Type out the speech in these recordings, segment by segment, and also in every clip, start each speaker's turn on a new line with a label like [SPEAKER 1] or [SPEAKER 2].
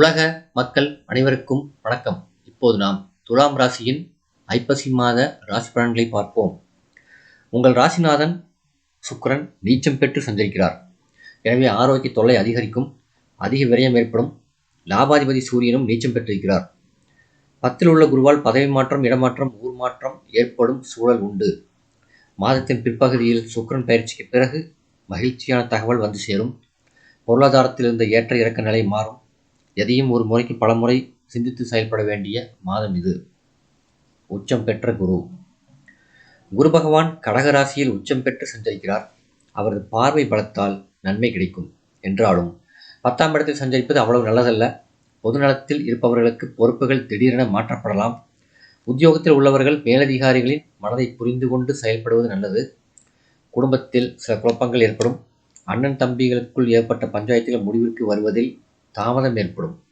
[SPEAKER 1] உலக மக்கள் அனைவருக்கும் வணக்கம். இப்போது நாம் துலாம் ராசியின் ஐப்பசி மாத ராசி பலன்களை பார்ப்போம். உங்கள் ராசிநாதன் சுக்கரன் நீச்சம் பெற்று சஞ்சரிக்கிறார். எனவே ஆரோக்கிய தொல்லை அதிகரிக்கும் அதிக விரயம் ஏற்படும் லாபாதிபதி சூரியனும் நீச்சம் பெற்றிருக்கிறார். பத்தில் உள்ள குருவால் பதவி மாற்றம் இடமாற்றம் ஊர் மாற்றம் ஏற்படும் சூழல் உண்டு. மாதத்தின் பிற்பகுதியில் சுக்கரன் பயிற்சிக்கு பிறகு மகிழ்ச்சியான தகவல் வந்து சேரும். பொருளாதாரத்தில் இருந்த ஏற்ற இறக்க நிலை மாறும். எதையும் ஒரு முறைக்கு பல முறை சிந்தித்து செயல்பட வேண்டிய மாதம் இது. உச்சம் பெற்ற குரு. குரு பகவான் கடகராசியில் உச்சம் பெற்று சஞ்சரிக்கிறார். அவரது பார்வை பலத்தால் நன்மை கிடைக்கும் என்றாலும் பத்தாம் இடத்தில் சஞ்சரிப்பது அவ்வளவு நல்லதல்ல. பொதுநலத்தில் இருப்பவர்களுக்கு பொறுப்புகள் திடீரென மாற்றப்படலாம். உத்தியோகத்தில் உள்ளவர்கள் மேலதிகாரிகளின் மனதை புரிந்து கொண்டு செயல்படுவது நல்லது. குடும்பத்தில் சில குழப்பங்கள் ஏற்படும். அண்ணன் தம்பிகளுக்குள் ஏற்பட்ட பஞ்சாயத்துகள் முடிவிற்கு வருவதில் தாமதம் ஏற்படும்.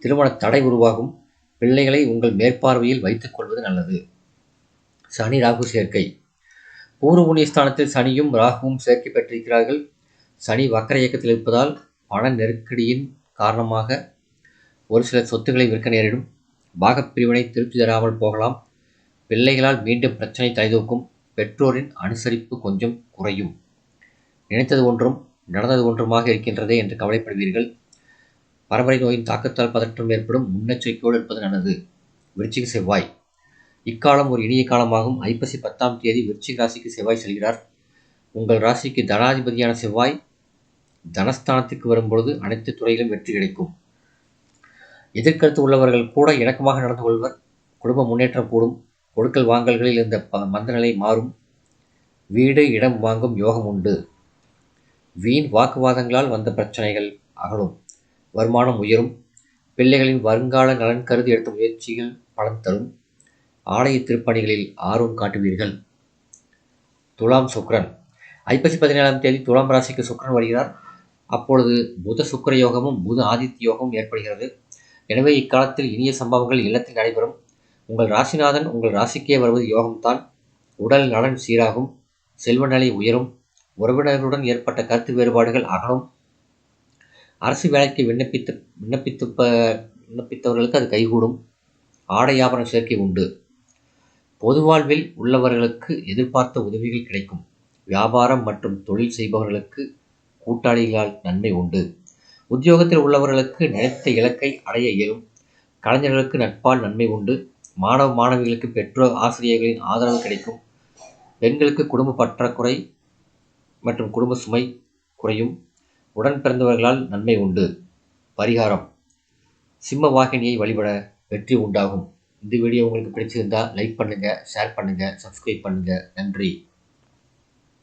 [SPEAKER 1] திருமண தடை உருவாகும். பிள்ளைகளை உங்கள் மேற்பார்வையில் வைத்துக் கொள்வது நல்லது. சனி ராகு சேர்க்கை. பூர்வ புண்ணியஸ்தானத்தில் சனியும் ராகுவும் சேர்க்கை பெற்றிருக்கிறார்கள். சனி வக்கர இயக்கத்தில் இருப்பதால் பண நெருக்கடியின் காரணமாக ஒரு சில சொத்துக்களை விற்க நேரிடும். பாகப்பிரிவினை திருப்தி தராமல் போகலாம். பிள்ளைகளால் மீண்டும் பிரச்சனை தலைதூக்கும். பெற்றோரின் அனுசரிப்பு கொஞ்சம் குறையும். நினைத்தது ஒன்றும் நடந்தது ஒன்றுமாக இருக்கின்றதே என்று கவலைப்படுவீர்கள். பரம்பரை நோயின் தாக்கத்தால் பதற்றம் ஏற்படும் முன்னெச்சரிக்கையோடு இருப்பது நல்லது. விருச்சிக செவ்வாய். இக்காலம் ஒரு இனிய காலமாகும். ஐப்பசி பத்தாம் தேதி விருச்சிக ராசிக்கு செவ்வாய் செல்கிறார். உங்கள் ராசிக்கு தனாதிபதியான செவ்வாய் தனஸ்தானத்துக்கு வரும்பொழுது அனைத்து துறையிலும் வெற்றி கிடைக்கும். எதிர்கருத்து உள்ளவர்கள் கூட இணக்கமாக நடந்து கொள்வர். குடும்ப முன்னேற்றம் கூடும். கொடுக்கல் வாங்கல்களில் இருந்த ப மந்தநிலை மாறும். வீடு இடம் வாங்கும் யோகம் உண்டு. வீண் வாக்குவாதங்களால் வந்த பிரச்சனைகள் அகலும். வருமானம் உயரும். பிள்ளைகளின் வருங்கால நலன் கருதி எடுத்த முயற்சிகள் பலன் தரும். ஆலய திருப்பணிகளில் ஆர்வம் காட்டுவீர்கள். துலாம் சுக்ரன் ஐப்பசி பதினேழாம் தேதி துலாம் ராசிக்கு சுக்ரன் வருகிறார். அப்பொழுது புத சுக்கர யோகமும் புத ஆதித்ய யோகமும் ஏற்படுகிறது. எனவே இக்காலத்தில் இனிய சம்பவங்கள் இல்லத்தில் நடைபெறும். உங்கள் ராசிநாதன் உங்கள் ராசிக்கே வருவது யோகம்தான். உடல் நலன் சீராகும். செல்வ நிலை உயரும். உறவினர்களுடன் ஏற்பட்ட கருத்து வேறுபாடுகள் அகலும். அரசு வேலைக்கு விண்ணப்பித்து விண்ணப்பித்து விண்ணப்பித்தவர்களுக்கு அது கைகூடும். ஆடை ஆபரண சேர்க்கை உண்டு. பொது வாழ்வில் உள்ளவர்களுக்கு எதிர்பார்த்த உதவிகள் கிடைக்கும். வியாபாரம் மற்றும் தொழில் செய்பவர்களுக்கு கூட்டாளிகளால் நன்மை உண்டு. உத்தியோகத்தில் உள்ளவர்களுக்கு நினைத்த இலக்கை அடைய இயலும். கலைஞர்களுக்கு நட்பால் நன்மை உண்டு. மாணவ மாணவிகளுக்கு பெற்றோர் ஆசிரியர்களின் ஆதரவு கிடைக்கும். பெண்களுக்கு குடும்ப பற்றாக்குறை மற்றும் குடும்ப சுமை குறையும். உடன் பிறந்தவர்களால் நன்மை உண்டு. பரிகாரம். சிம்ம வாகினியை வழிபட வெற்றி உண்டாகும். இந்த வீடியோ உங்களுக்கு பிடிச்சிருந்தால் லைக் பண்ணுங்கள் ஷேர் பண்ணுங்கள் சப்ஸ்கிரைப் பண்ணுங்கள் நன்றி.